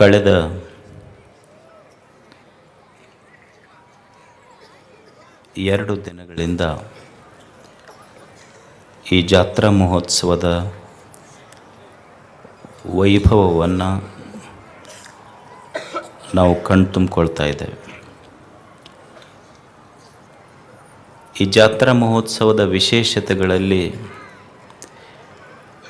ಕಳೆದ ಎರಡು ದಿನಗಳಿಂದ ಈ ಜಾತ್ರಾ ಮಹೋತ್ಸವದ ವೈಭವವನ್ನು ನಾವು ಕಣ್ತುಂಬಿಕೊಳ್ತಾ ಇದ್ದೇವೆ. ಈ ಜಾತ್ರಾ ಮಹೋತ್ಸವದ ವಿಶೇಷತೆಗಳಲ್ಲಿ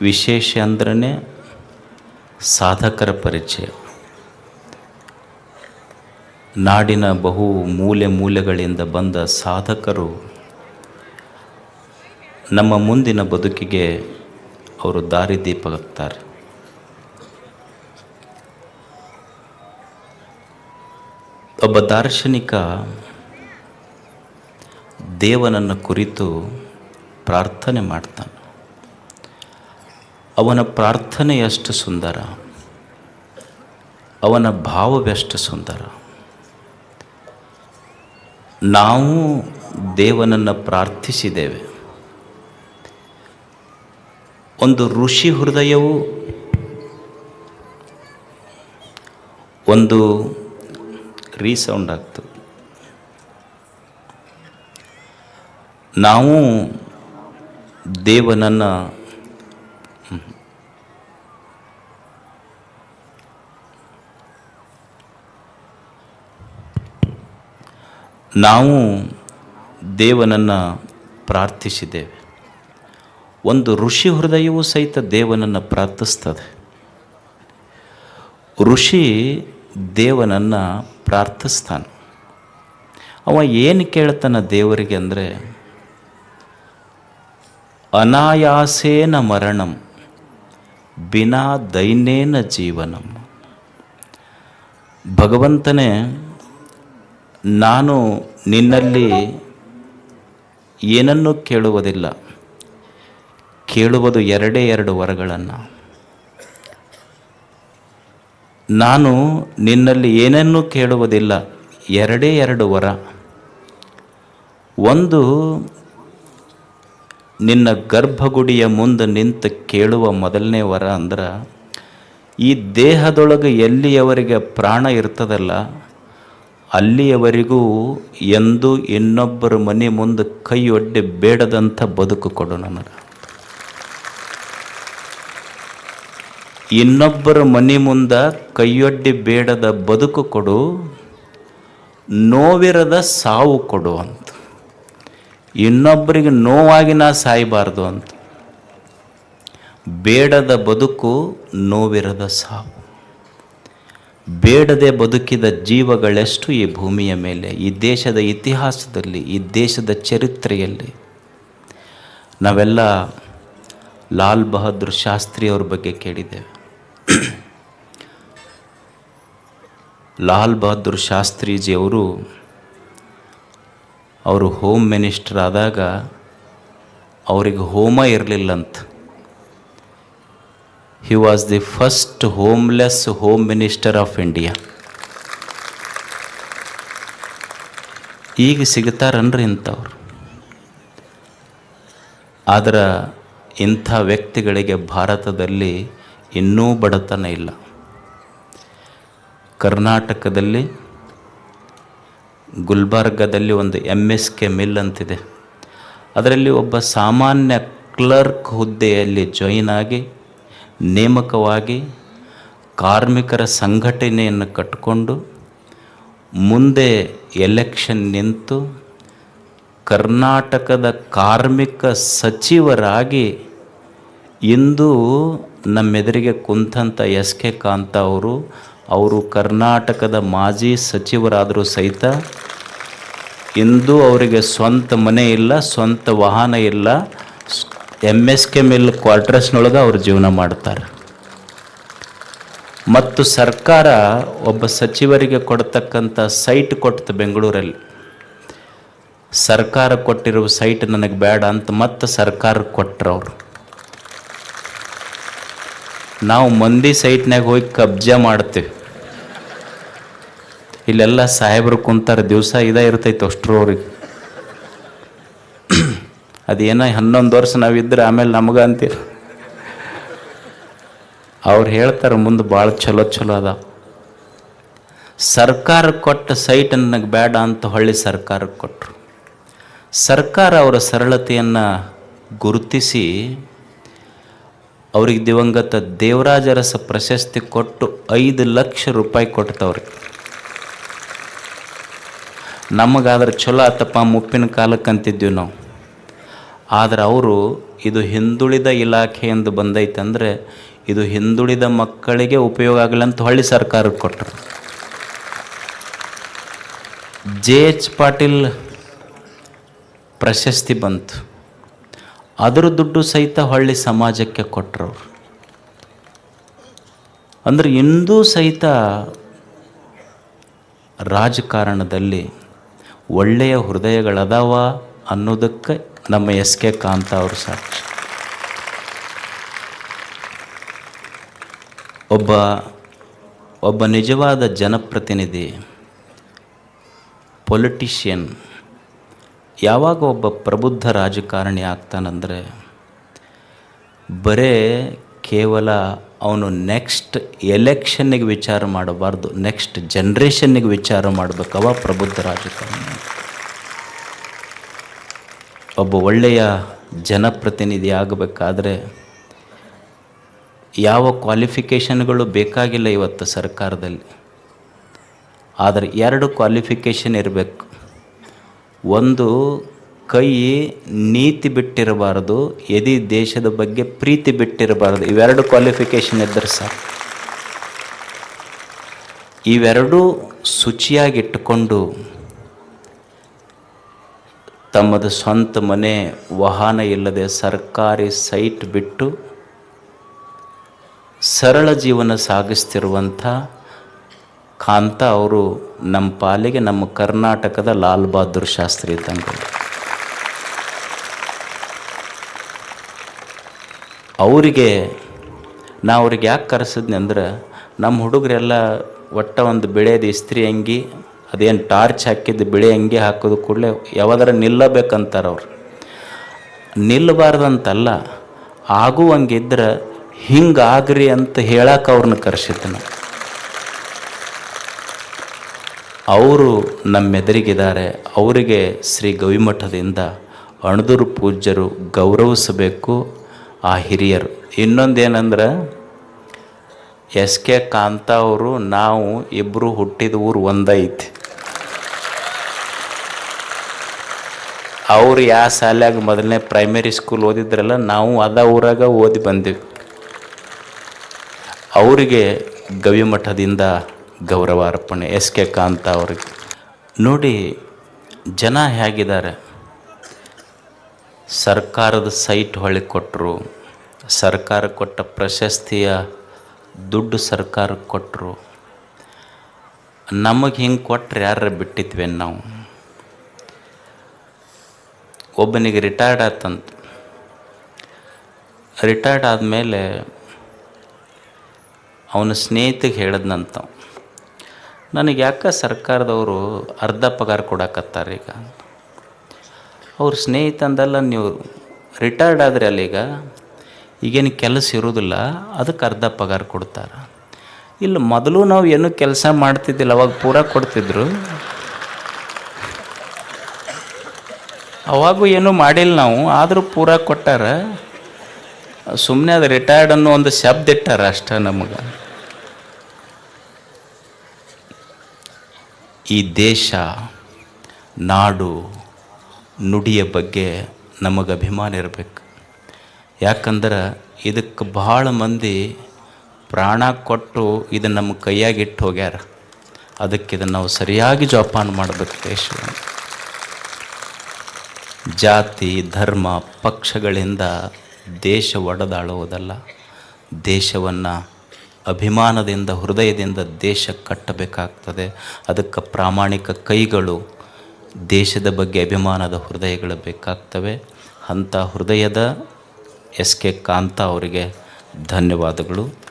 ವಿಶೇಷ ಅಂದ್ರೆ ಸಾಧಕರ ಪರಿಚಯ. ನಾಡಿನ ಬಹು ಮೂಲೆ ಮೂಲೆಗಳಿಂದ ಬಂದ ಸಾಧಕರು ನಮ್ಮ ಮುಂದಿನ ಬದುಕಿಗೆ ಅವರು ದಾರಿದೀಪವಾಗ್ತಾರೆ ಒಬ್ಬ ದಾರ್ಶನಿಕ ದೇವನನ್ನು ಕುರಿತು ಪ್ರಾರ್ಥನೆ ಮಾಡ್ತಾನೆ. ಅವನ ಪ್ರಾರ್ಥನೆ ಎಷ್ಟು ಸುಂದರ. ಅವನ ಭಾವವೆಷ್ಟು ಸುಂದರ. ನಾವು ದೇವನನ್ನು ಪ್ರಾರ್ಥಿಸಿದ್ದೇವೆ. ಒಂದು ಋಷಿ ಹೃದಯವು ಒಂದು ರೀಸೌಂಡ್ ಆಗ್ತದೆ ನಾವು ದೇವನನ್ನು ನಾವು ದೇವನನ್ನು ಪ್ರಾರ್ಥಿಸಿದ್ದೇವೆ. ಒಂದು ಋಷಿ ಹೃದಯವೂ ಸಹಿತ ದೇವನನ್ನು ಪ್ರಾರ್ಥಿಸ್ತದೆ. ಋಷಿ ದೇವನನ್ನು ಪ್ರಾರ್ಥಿಸ್ತಾನೆ. ಅವ ಏನು ಕೇಳ್ತಾನ ದೇವರಿಗೆ ಅಂದರೆ, ಅನಾಯಾಸೇನ ಮರಣಂ, ಬಿನಾ ದೈನೇನ ಜೀವನಂ. ಭಗವಂತನೇ ನಾನು ನಿನ್ನಲ್ಲಿ ಏನನ್ನೂ ಕೇಳುವುದಿಲ್ಲ. ಕೇಳುವುದು ಎರಡೇ ಎರಡು ವರಗಳನ್ನು. ನಾನು ನಿನ್ನಲ್ಲಿ ಏನನ್ನೂ ಕೇಳುವುದಿಲ್ಲ, ಎರಡೇ ಎರಡು ವರ. ಒಂದು, ನಿನ್ನ ಗರ್ಭಗುಡಿಯ ಮುಂದೆ ನಿಂತು ಕೇಳುವ ಮೊದಲನೇ ವರ ಅಂದ್ರೆ, ಈ ದೇಹದೊಳಗೆ ಎಲ್ಲಿಯವರಿಗೆ ಪ್ರಾಣ ಇರ್ತದಲ್ಲ ಅಲ್ಲಿಯವರೆಗೂ ಎಂದು ಇನ್ನೊಬ್ಬರ ಮನೆ ಮುಂದೆ ಕೈ ಒಡ್ಡೆ ಬೇಡದಂಥ ಬದುಕು ಕೊಡು ನನಗೆ. ಇನ್ನೊಬ್ಬರ ಮನೆ ಮುಂದೆ ಕೈಯೊಡ್ಡಿ ಬೇಡದ ಬದುಕು ಕೊಡು, ನೋವಿರದ ಸಾವು ಕೊಡು ಅಂತ. ಇನ್ನೊಬ್ಬರಿಗೆ ನೋವಾಗಿ ನಾ ಸಾಯಬಾರ್ದು ಅಂತ. ಬೇಡದ ಬದುಕು ನೋವಿರದ ಸಾವು. ಬೇಡದೆ ಬದುಕಿದ ಜೀವಗಳೆಷ್ಟು ಈ ಭೂಮಿಯ ಮೇಲೆ, ಈ ದೇಶದ ಇತಿಹಾಸದಲ್ಲಿ, ಈ ದೇಶದ ಚರಿತ್ರೆಯಲ್ಲಿ. ನಾವೆಲ್ಲ ಲಾಲ್ ಬಹದ್ದೂರ್ ಶಾಸ್ತ್ರಿ ಅವ್ರ ಬಗ್ಗೆ ಕೇಳಿದ್ದೇವೆ. ಲಾಲ್ ಬಹದ್ದೂರ್ ಶಾಸ್ತ್ರೀಜಿಯವರು ಅವರು ಹೋಮ್ ಮಿನಿಸ್ಟರ್ ಆದಾಗ, ಅವರಿಗೆ ಹೋಮ ಇರಲಿಲ್ಲಂತ. ಹಿ was the first homeless home minister of India. ಈಗ ಸಿಗ್ತಾರನ್ರಿ ಇಂಥವ್ರು. ಆದ್ರೆ ಇಂಥ ವ್ಯಕ್ತಿಗಳಿಗೆ ಭಾರತದಲ್ಲಿ ಇನ್ನೂ ಬಡತನ ಇಲ್ಲ. ಕರ್ನಾಟಕದಲ್ಲಿ ಗುಲ್ಬರ್ಗದಲ್ಲಿ ಒಂದು ಎಂ ಎಸ್ ಕೆ ಮಿಲ್ ಅಂತಿದೆ. ಅದರಲ್ಲಿ ಒಬ್ಬ ಸಾಮಾನ್ಯ ಕ್ಲರ್ಕ್ ಹುದ್ದೆಯಲ್ಲಿ ಜಾಯಿನ್ ಆಗಿ ನೇಮಕವಾಗಿ ಕಾರ್ಮಿಕರ ಸಂಘಟನೆಯನ್ನು ಕಟ್ಟಿಕೊಂಡು ಮುಂದೆ ಎಲೆಕ್ಷನ್ ನಿಂತು ಕರ್ನಾಟಕದ ಕಾರ್ಮಿಕ ಸಚಿವರಾಗಿ ಇಂದು ನಮ್ಮೆದುರಿಗೆ ಕುಂತಂಥ ಎಸ್ ಕೆ ಕಾಂತ ಅವರು ಅವರು ಕರ್ನಾಟಕದ ಮಾಜಿ ಸಚಿವರಾದರೂ ಸಹಿತ ಇಂದು ಅವರಿಗೆ ಸ್ವಂತ ಮನೆ ಇಲ್ಲ, ಸ್ವಂತ ವಾಹನ ಇಲ್ಲ. ಎಂ ಎಸ್ ಕೆ ಮಿಲ್ ಕ್ವಾರ್ಟರ್ಸ್ನೊಳಗೆ ಅವರು ಜೀವನ ಮಾಡ್ತಾರೆ. ಮತ್ತು ಸರ್ಕಾರ ಒಬ್ಬ ಸಚಿವರಿಗೆ ಕೊಡ್ತಕ್ಕಂಥ ಸೈಟ್ ಕೊಟ್ಟು ಬೆಂಗಳೂರಲ್ಲಿ. ಸರ್ಕಾರ ಕೊಟ್ಟಿರುವ ಸೈಟ್ ನನಗೆ ಬೇಡ ಅಂತ ಮತ್ತೆ ಸರ್ಕಾರ ಕೊಟ್ಟರು ಅವರು. ನಾವು ಮಂದಿ ಸೈಟ್ನಾಗ ಹೋಗಿ ಕಬ್ಜಾ ಮಾಡ್ತೀವಿ. ಇಲ್ಲೆಲ್ಲ ಸಾಹೇಬರು ಕುಂತಾರೆ, ದಿವಸ ಇದೇ ಇರ್ತೈತೆ ಅಷ್ಟ್ರವ್ರಿಗೆ ಅದೇನೋ ಹನ್ನೊಂದು ವರ್ಷ ನಾವಿದ್ರೆ ಆಮೇಲೆ ನಮಗೆ ಅಂತೀರ ಅವ್ರು ಹೇಳ್ತಾರೆ ಮುಂದೆ ಭಾಳ ಚಲೋ ಚಲೋ ಅದ ಸರ್ಕಾರ ಕೊಟ್ಟ ಸೈಟ್ ನನಗೆ ಬೇಡ ಅಂತ ಹೊಳ್ಳಿ ಸರ್ಕಾರಕ್ಕೆ ಕೊಟ್ಟರು ಸರ್ಕಾರ ಅವರ ಸರಳತೆಯನ್ನು ಗುರುತಿಸಿ ಅವ್ರಿಗೆ ದಿವಂಗತ ದೇವರಾಜರಸ ಪ್ರಶಸ್ತಿ ಕೊಟ್ಟು ಐದು ಲಕ್ಷ ರೂಪಾಯಿ ಕೊಡ್ತವ್ರಿಗೆ ನಮಗಾದ್ರೆ ಚಲೋ ಆತಪ್ಪ ಮುಪ್ಪಿನ ಕಾಲಕ್ಕೆ ಅಂತಿದ್ವಿ ನಾವು. ಆದರೆ ಅವರು ಇದು ಹಿಂದುಳಿದ ಇಲಾಖೆಯಿಂದ ಬಂದೈತಂದರೆ ಇದು ಹಿಂದುಳಿದ ಮಕ್ಕಳಿಗೆ ಉಪಯೋಗ ಆಗಲಿ ಅಂತ ಹೊಳ್ಳಿ ಸರ್ಕಾರಕ್ಕೆ ಕೊಟ್ಟರು ಜೆ ಎಚ್ ಪಾಟೀಲ್ ಪ್ರಶಸ್ತಿ ಬಂತು. ಅದರ ದುಡ್ಡು ಸಹಿತ ಹೊಳ್ಳಿ ಸಮಾಜಕ್ಕೆ ಕೊಟ್ಟರು ಅಂದ್ರೆ ಇಂದೂ ಸಹಿತ ರಾಜಕಾರಣದಲ್ಲಿ ಒಳ್ಳೆಯ ಹೃದಯಗಳದಾವ ಅನ್ನೋದಕ್ಕೆ ನಮ್ಮ ಎಸ್ ಕೆ ಕಾಂತ ಅವರು ಸಾಕ್ಷಿ. ಒಬ್ಬ ಒಬ್ಬ ನಿಜವಾದ ಜನಪ್ರತಿನಿಧಿ ಪೊಲಿಟಿಷಿಯನ್ ಯಾವಾಗ ಒಬ್ಬ ಪ್ರಬುದ್ಧ ರಾಜಕಾರಣಿ ಆಗ್ತಾನಂದರೆ, ಬರೇ ಕೇವಲ ಅವನು ನೆಕ್ಸ್ಟ್ ಎಲೆಕ್ಷನ್ನಿಗೆ ವಿಚಾರ ಮಾಡಬಾರ್ದು ನೆಕ್ಸ್ಟ್ ಜನ್ರೇಷನ್ನಿಗೆ ವಿಚಾರ ಮಾಡಬೇಕು ಪ್ರಬುದ್ಧ ರಾಜಕಾರಣಿ. ಒಬ್ಬ ಒಳ್ಳೆಯ ಜನಪ್ರತಿನಿಧಿ ಆಗಬೇಕಾದ್ರೆ ಯಾವ ಕ್ವಾಲಿಫಿಕೇಷನ್ಗಳು ಬೇಕಾಗಿಲ್ಲ ಇವತ್ತು ಸರ್ಕಾರದಲ್ಲಿ. ಆದರೆ ಎರಡು ಕ್ವಾಲಿಫಿಕೇಷನ್ ಇರಬೇಕು. ಒಂದು ಕೈ ನೀತಿ ಬಿಟ್ಟಿರಬಾರ್ದು, ಎದಿ ದೇಶದ ಬಗ್ಗೆ ಪ್ರೀತಿ ಬಿಟ್ಟಿರಬಾರ್ದು. ಇವೆರಡು ಕ್ವಾಲಿಫಿಕೇಷನ್ ಇದ್ದರೆ ಸರ್ ಇವೆರಡೂ ಶುಚಿಯಾಗಿಟ್ಟುಕೊಂಡು ತಮ್ಮದು ಸ್ವಂತ ಮನೆ ವಾಹನ ಇಲ್ಲದೆ ಸರ್ಕಾರಿ ಸೈಟ್ ಬಿಟ್ಟು ಸರಳ ಜೀವನ ಸಾಗಿಸ್ತಿರುವಂಥ ಕಾಂತ ಅವರು ನಮ್ಮ ಪಾಲಿಗೆ ನಮ್ಮ ಕರ್ನಾಟಕದ ಲಾಲ್ ಬಹದ್ದೂರ್ ಶಾಸ್ತ್ರಿ ಇದ್ದಂಗೆ ಅವರಿಗೆ ನಾ ಅವ್ರಿಗೆ ಯಾಕೆ ಕರೆಸಿದ್ನಿ ಅಂದ್ರೆ ನಮ್ಮ ಹುಡುಗರೆಲ್ಲ ಒಟ್ಟ ಒಂದು ಬೆಳೆದ ಇಸ್ತ್ರಿ ಅಂಗಿ ಅದೇನು ಟಾರ್ಚ್ ಹಾಕಿದ್ದು ಬಿಳಿ ಅಂಗಿ ಹಾಕೋದು ಕೂಡಲೇ ಯಾವಾಗಾರ ನಿಲ್ಲಬೇಕಂತಾರೆ ಅವ್ರು. ನಿಲ್ಲಬಾರ್ದಂತಲ್ಲ ಆಗುವಂಗಿದ್ರೆ ಹಿಂಗಾಗ್ರಿ ಅಂತ ಹೇಳಕ್ಕೆ ಅವ್ರನ್ನ ಕರ್ಸಿದ್ನ ನಾವು ಅವರು ನಮ್ಮೆದುರಿಗಿದ್ದಾರೆ ಅವರಿಗೆ ಶ್ರೀ ಗವಿಮಠದಿಂದ ಅಣದೂರು ಪೂಜ್ಯರು ಗೌರವಿಸಬೇಕು ಆ ಹಿರಿಯರು. ಇನ್ನೊಂದೇನೆಂದ್ರೆ, ಎಸ್ ಕೆ ಕಾಂತ ಅವರು ನಾವು ಇಬ್ಬರು ಹುಟ್ಟಿದ ಊರು ಒಂದೈತಿ. ಅವ್ರು ಯಾವ ಶಾಲ್ಯಾಗ ಮೊದಲನೇ ಪ್ರೈಮರಿ ಸ್ಕೂಲ್ ಓದಿದ್ರಲ್ಲ, ನಾವು ಅದ ಊರಾಗ ಓದಿ ಬಂದೀವಿ. ಅವರಿಗೆ ಗವಿಮಠದಿಂದ ಗೌರವ ಅರ್ಪಣೆ, ಎಸ್ ಕೆ ಕಾಂತ ಅವ್ರಿಗೆ. ನೋಡಿ, ಜನ ಹೇಗಿದ್ದಾರೆ? ಸರ್ಕಾರದ ಸೈಟ್ ಹೊಳಿ ಕೊಟ್ಟರು ಸರ್ಕಾರ ಕೊಟ್ಟ ಪ್ರಶಸ್ತಿಯ ದುಡ್ಡು ಸರ್ಕಾರಕ್ಕೆ ಕೊಟ್ಟರು ನಮಗೆ ಹಿಂಗೆ ಕೊಟ್ಟರೆ ಯಾರ ಬಿಟ್ಟಿದ್ವಿ ನಾವು? ಒಬ್ಬನಿಗೆ ರಿಟೈರ್ಡ್ ಆತಂತ. ರಿಟೈರ್ಡ್ ಆದಮೇಲೆ ಅವನ ಸ್ನೇಹಿತಿಗೆ ಹೇಳಿದ್ನಂತ ನನಗೆ ಯಾಕೆ ಸರ್ಕಾರದವರು ಅರ್ಧ ಪಗಾರ ಕೊಡಕತ್ತಾರೆ ಈಗ? ಅವ್ರ ಸ್ನೇಹಿತಂದೆಲ್ಲ ನೀವು ರಿಟೈರ್ಡ್ ಆದರೆ ಅಲ್ಲಿಗ ಈಗೇನು ಕೆಲಸ ಇರೋದಿಲ್ಲ, ಅದಕ್ಕೆ ಅರ್ಧ ಪಗಾರ ಕೊಡ್ತಾರೆ. ಇಲ್ಲ, ಮೊದಲು ನಾವು ಏನೂ ಕೆಲಸ ಮಾಡ್ತಿದ್ದಿಲ್ಲ, ಅವಾಗ ಪೂರ ಕೊಡ್ತಿದ್ರು. ಅವಾಗೂ ಏನೂ ಮಾಡಿಲ್ಲ ನಾವು, ಆದರೂ ಪೂರ ಕೊಟ್ಟಾರ. ಸುಮ್ಮನೆ ಅದು ರಿಟೈರ್ಡ್ ಅನ್ನೋ ಒಂದು ಶಬ್ದ ಇಟ್ಟಾರ ಅಷ್ಟೇ ನಮಗೆ. ಈ ದೇಶ, ನಾಡು, ನುಡಿಯ ಬಗ್ಗೆ ನಮಗೆ ಅಭಿಮಾನ ಇರಬೇಕು. ಯಾಕಂದ್ರೆ ಇದಕ್ಕೆ ಭಾಳ ಮಂದಿ ಪ್ರಾಣ ಕೊಟ್ಟು ಇದನ್ನು ನಮ್ಮ ಕೈಯಾಗಿಟ್ಟು ಹೋಗ್ಯಾರ. ಅದಕ್ಕೆ ಇದನ್ನು ನಾವು ಸರಿಯಾಗಿ ಜೋಪಾನ ಮಾಡಬೇಕು ದೇಶವನ್ನು. ಜಾತಿ, ಧರ್ಮ, ಪಕ್ಷಗಳಿಂದ ದೇಶ ಒಡೆದಾಳುವುದಲ್ಲ. ದೇಶವನ್ನು ಅಭಿಮಾನದಿಂದ, ಹೃದಯದಿಂದ ದೇಶ ಕಟ್ಟಬೇಕಾಗ್ತದೆ. ಅದಕ್ಕೆ ಪ್ರಾಮಾಣಿಕ ಕೈಗಳು ದೇಶದ ಬಗ್ಗೆ ಅಭಿಮಾನದ ಹೃದಯಗಳು ಬೇಕಾಗ್ತವೆ. ಅಂಥ ಹೃದಯದ ಎಸ್ ಕೆ ಕಾಂತ ಅವರಿಗೆ ಧನ್ಯವಾದಗಳು.